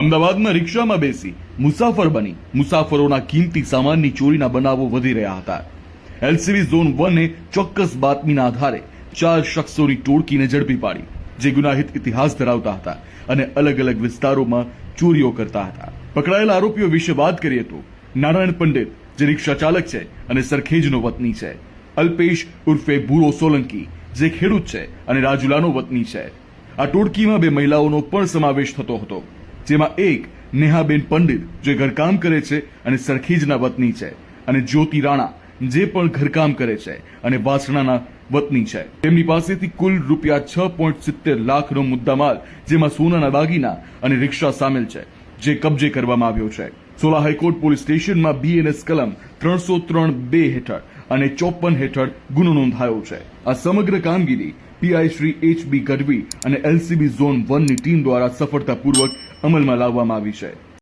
અમદાવાદમાં રિક્ષામાં બેસી મુસાફર બની. મુસાફરોના કિંમતી સામાનની ચોરીના બનાવો વધી રહ્યા હતા. એલસીબી ઝોન વને ચોક્કસ બાતમીના આધારે ચાર શખ્સોની ટોળકીને ઝડપી પાડી, જે ગુનાહિત ઇતિહાસ ધરાવતા હતા અને અલગ અલગ વિસ્તારોમાં ચોરીઓ કરતા હતા. પકડાયેલા આરોપીઓ વિશે વાત કરીએ તો નારાયણ પંડિત, જે રિક્ષા ચાલક છે અને સરખેજનો વતની છે. અલ્પેશ ઉર્ફે ભૂરો સોલંકી, જે ખેડૂત છે અને રાજુલાનો વતની છે. આ ટોળકીમાં બે મહિલાઓનો પણ સમાવેશ થતો હતો. જેમાં એક નેહાબેન પંડિત જે ઘરકામ કરે છે અને સરખેજના વતની છે અને જ્યોતિ રાણા જે પણ ઘરકામ કરે છે અને વાસણાના વતની છે. તેમની પાસેથી કુલ રૂપિયા છ પોઈન્ટ સિત્તેર લાખનો મુદ્દામાલ, જેમાં સોનાના દાગીના અને રિક્ષા સામેલ છે, જે કબજે કરવામાં આવ્યો છે. સોલા હાઈકોર્ટ પોલીસ સ્ટેશનમાં બીએનએસ કલમ ત્રણસો ત્રણ બે હેઠળ અને ચોપન હેઠળ ગુનો નોંધાયો છે. આ સમગ્ર કામગીરી PI Shri H B Gadhvi અને એલસીબી ઝોન વનની ટીમ દ્વારા સફળતાપૂર્વક અમલમાં લાવવામાં આવી છે.